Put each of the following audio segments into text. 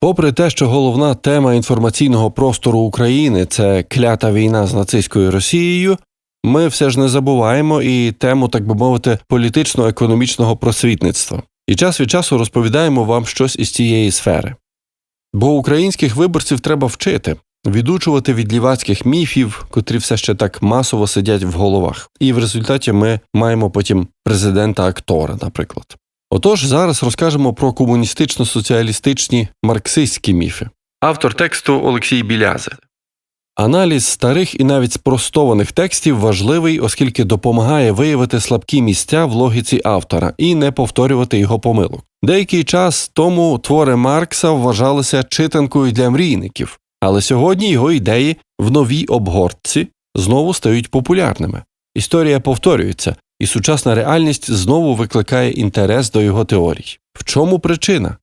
Попри те, що головна тема інформаційного простору України це клята війна з нацистською Росією, ми все ж не забуваємо і тему, так би мовити, політично-економічного просвітництва. І час від часу розповідаємо вам щось із цієї сфери. Бо українських виборців треба вчити, відучувати від лівацьких міфів, котрі все ще так масово сидять в головах. І в результаті ми маємо потім президента-актора, наприклад. Отож, зараз розкажемо про комуністично-соціалістичні марксистські міфи. Автор тексту Олексій Білязе. Аналіз старих і навіть спростованих текстів важливий, оскільки допомагає виявити слабкі місця в логіці автора і не повторювати його помилок. Деякий час тому твори Маркса вважалися читанкою для мрійників, але сьогодні його ідеї в новій обгортці знову стають популярними. Історія повторюється, і сучасна реальність знову викликає інтерес до його теорій. В чому причина?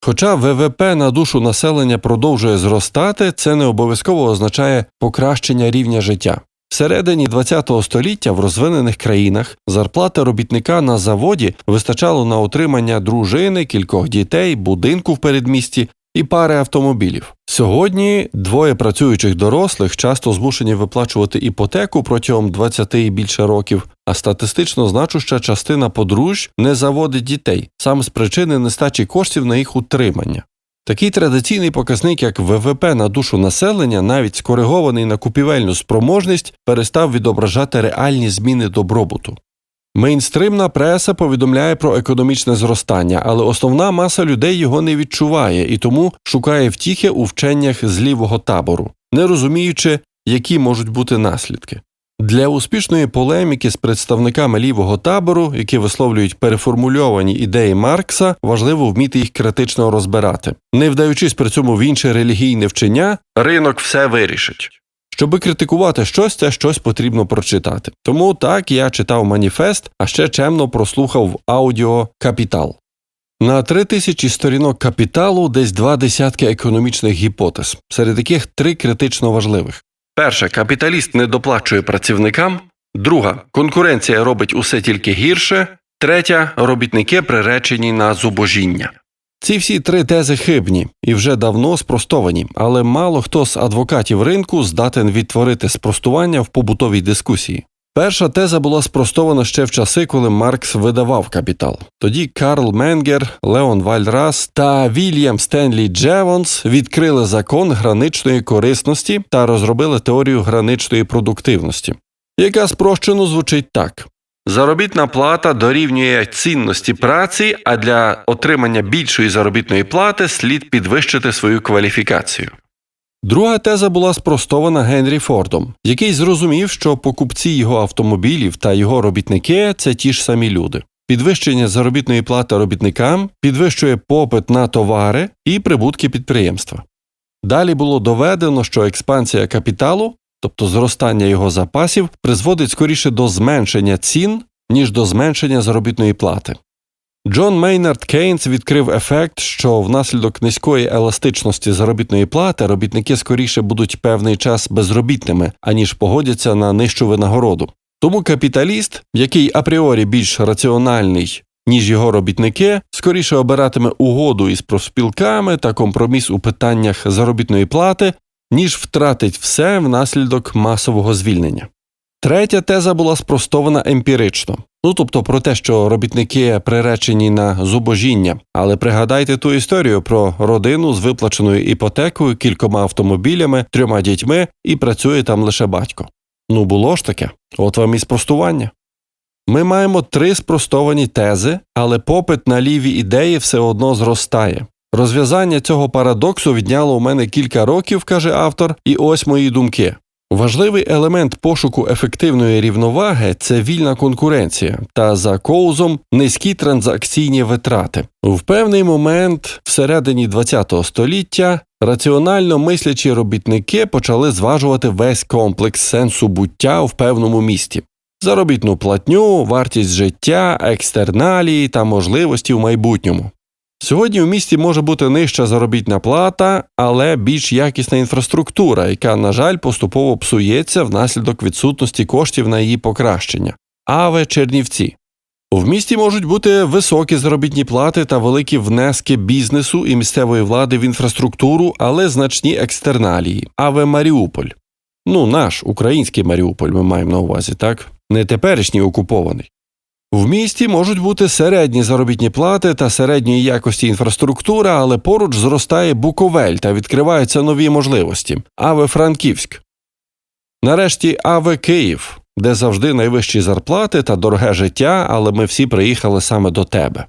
Хоча ВВП на душу населення продовжує зростати, це не обов'язково означає покращення рівня життя. Всередині ХХ століття в розвинених країнах зарплата робітника на заводі вистачало на утримання дружини, кількох дітей, будинку в передмісті і пари автомобілів. Сьогодні двоє працюючих дорослих часто змушені виплачувати іпотеку протягом 20 і більше років, а статистично значуща частина подружжя не заводить дітей саме з причини нестачі коштів на їх утримання. Такий традиційний показник, як ВВП на душу населення, навіть скоригований на купівельну спроможність, перестав відображати реальні зміни добробуту. Мейнстримна преса повідомляє про економічне зростання, але основна маса людей його не відчуває і тому шукає втіхи у вченнях з лівого табору, не розуміючи, які можуть бути наслідки. Для успішної полеміки з представниками лівого табору, які висловлюють переформульовані ідеї Маркса, важливо вміти їх критично розбирати, не вдаючись при цьому в інше релігійне вчення, ринок все вирішить. Щоби критикувати щось, це щось потрібно прочитати. Тому так я читав маніфест, а ще чемно прослухав аудіо Капітал. На три тисячі сторінок капіталу десь два десятки економічних гіпотез, серед яких три критично важливих. Перша капіталіст не доплачує працівникам. Друга конкуренція робить усе тільки гірше. Третя робітники приречені на зубожіння. Ці всі три тези хибні і вже давно спростовані, але мало хто з адвокатів ринку здатен відтворити спростування в побутовій дискусії. Перша теза була спростована ще в часи, коли Маркс видавав капітал. Тоді Карл Менгер, Леон Вальрас та Вільям Стенлі Джевонс відкрили закон граничної корисності та розробили теорію граничної продуктивності, яка спрощено звучить так. Заробітна плата дорівнює цінності праці, а для отримання більшої заробітної плати слід підвищити свою кваліфікацію. Друга теза була спростована Генрі Фордом, який зрозумів, що покупці його автомобілів та його робітники це ті ж самі люди. Підвищення заробітної плати робітникам підвищує попит на товари і прибутки підприємства. Далі було доведено, що експансія капіталу тобто зростання його запасів, призводить скоріше до зменшення цін, ніж до зменшення заробітної плати. Джон Мейнард Кейнс відкрив ефект, що внаслідок низької еластичності заробітної плати робітники скоріше будуть певний час безробітними, аніж погодяться на нижчу винагороду. Тому капіталіст, який апріорі більш раціональний, ніж його робітники, скоріше обиратиме угоду із профспілками та компроміс у питаннях заробітної плати, ніж втратить все внаслідок масового звільнення. Третя теза була спростована емпірично, ну тобто про те, що робітники приречені на зубожіння, але пригадайте ту історію про родину з виплаченою іпотекою, кількома автомобілями, трьома дітьми і працює там лише батько. Ну було ж таке, от вам і спростування. Ми маємо три спростовані тези, але попит на ліві ідеї все одно зростає. Розв'язання цього парадоксу відняло у мене кілька років, каже автор, і ось мої думки. Важливий елемент пошуку ефективної рівноваги це вільна конкуренція та за коузом низькі транзакційні витрати. В певний момент, всередині ХХ століття, раціонально мислячі робітники почали зважувати весь комплекс сенсу буття в певному місті. Заробітну платню, вартість життя, екстерналії та можливості в майбутньому. Сьогодні в місті може бути нижча заробітна плата, але більш якісна інфраструктура, яка, на жаль, поступово псується внаслідок відсутності коштів на її покращення. Аве Чернівці. В місті можуть бути високі заробітні плати та великі внески бізнесу і місцевої влади в інфраструктуру, але значні екстерналії. Аве Маріуполь. Ну, наш український Маріуполь ми маємо на увазі, так? Не теперішній окупований. В місті можуть бути середні заробітні плати та середньої якості інфраструктура, але поруч зростає Буковель та відкриваються нові можливості. Аве Франківськ. Нарешті Аве Київ, де завжди найвищі зарплати та дороге життя, але ми всі приїхали саме до тебе.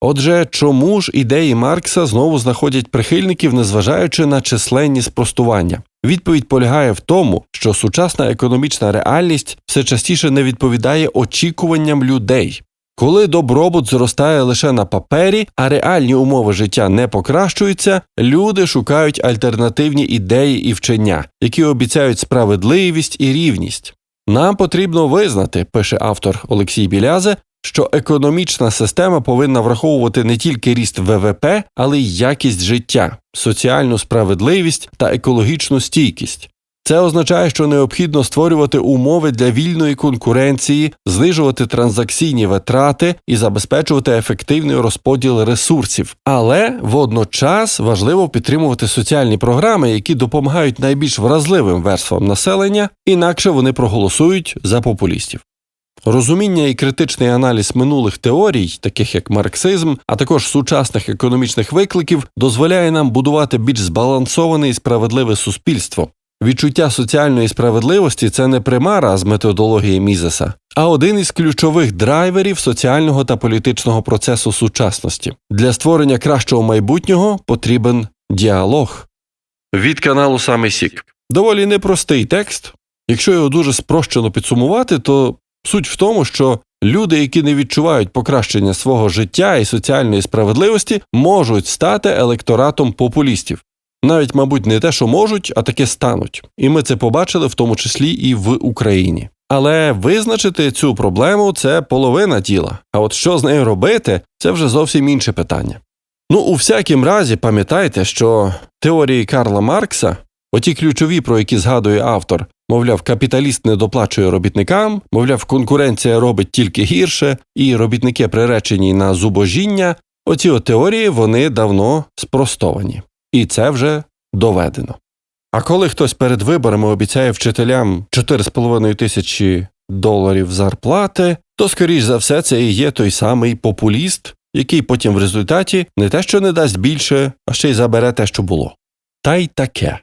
Отже, чому ж ідеї Маркса знову знаходять прихильників, незважаючи на численні спростування? Відповідь полягає в тому, що сучасна економічна реальність все частіше не відповідає очікуванням людей. Коли добробут зростає лише на папері, а реальні умови життя не покращуються, люди шукають альтернативні ідеї і вчення, які обіцяють справедливість і рівність. Нам потрібно визнати, пише автор Олексій Білязе, що економічна система повинна враховувати не тільки ріст ВВП, але й якість життя, соціальну справедливість та екологічну стійкість. Це означає, що необхідно створювати умови для вільної конкуренції, знижувати транзакційні витрати і забезпечувати ефективний розподіл ресурсів. Але водночас важливо підтримувати соціальні програми, які допомагають найбільш вразливим верствам населення, інакше вони проголосують за популістів. Розуміння і критичний аналіз минулих теорій, таких як марксизм, а також сучасних економічних викликів, дозволяє нам будувати більш збалансоване і справедливе суспільство. Відчуття соціальної справедливості це не примара з методології Мізеса, а один із ключових драйверів соціального та політичного процесу сучасності. Для створення кращого майбутнього потрібен діалог. Від каналу Саме Сік. Доволі непростий текст. Якщо його дуже спрощено підсумувати, то суть в тому, що люди, які не відчувають покращення свого життя і соціальної справедливості, можуть стати електоратом популістів. Навіть, мабуть, не те, що можуть, а таке стануть. І ми це побачили в тому числі і в Україні. Але визначити цю проблему це половина діла. А от що з нею робити, це вже зовсім інше питання. Ну, у всякім разі, пам'ятайте, що теорії Карла Маркса, оті ключові, про які згадує автор, мовляв, капіталіст не доплачує робітникам, мовляв, конкуренція робить тільки гірше, і робітники приречені на зубожіння, оці от теорії вони давно спростовані. І це вже доведено. А коли хтось перед виборами обіцяє вчителям 4,5 тисячі доларів зарплати, то, скоріш за все, це і є той самий популіст, який потім в результаті не те, що не дасть більше, а ще й забере те, що було. Та й таке.